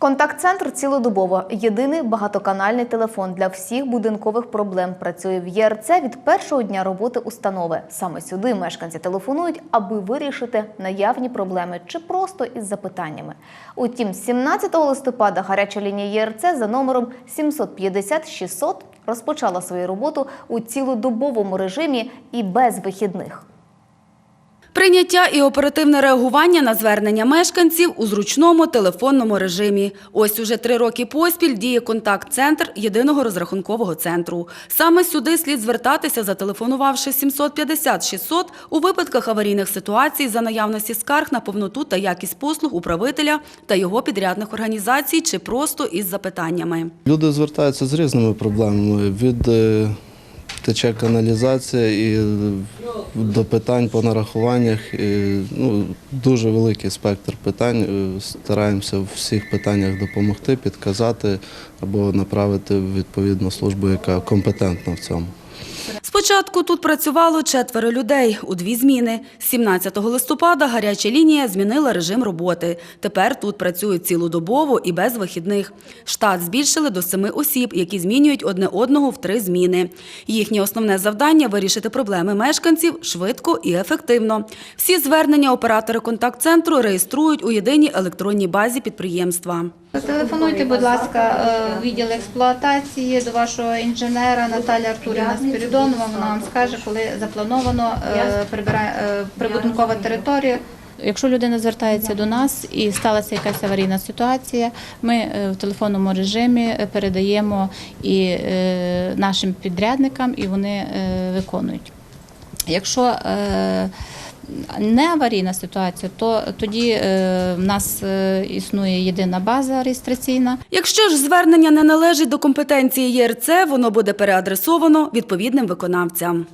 Контакт-центр цілодобово єдиний багатоканальний телефон для всіх будинкових проблем. Працює в ЄРЦ від першого дня роботи установи. Саме сюди мешканці телефонують, аби вирішити наявні проблеми чи просто із запитаннями. Утім, 17 листопада гаряча лінія ЄРЦ за номером 750 600 розпочала свою роботу у цілодобовому режимі і без вихідних. Прийняття і оперативне реагування на звернення мешканців у зручному телефонному режимі. Ось уже три роки поспіль діє контакт-центр єдиного розрахункового центру. Саме сюди слід звертатися, зателефонувавши 750-600 у випадках аварійних ситуацій за наявності скарг на повноту та якість послуг управителя та його підрядних організацій чи просто із запитаннями. Люди звертаються з різними проблемами від е, тече каналізація і е, до питань по нарахуваннях. І, ну, дуже великий спектр питань. Е, Стараємося в всіх питаннях допомогти, підказати або направити відповідну службу, яка компетентна в цьому. Спочатку тут працювало четверо людей у дві зміни. З 17 листопада гаряча лінія змінила режим роботи. Тепер тут працюють цілодобово і без вихідних. Штат збільшили до семи осіб, які змінюють одне одного в три зміни. Їхнє основне завдання вирішити проблеми мешканців швидко і ефективно. Всі звернення оператори контакт-центру реєструють у єдиній електронній базі підприємства. Телефонуйте, будь ласка, е, відділ експлуатації до вашого інженера Наталя Артурівна Спірідонова. Вона вам скаже, коли заплановано е, е, прибудинкова територія. Якщо людина звертається до нас і сталася якась аварійна ситуація, ми е, в телефонному режимі передаємо і нашим підрядникам, і вони виконують. Якщо не аварійна ситуація, то тоді е, в нас е, існує єдина база реєстраційна. Якщо ж звернення не належить до компетенції ЄРЦ, воно буде переадресовано відповідним виконавцям.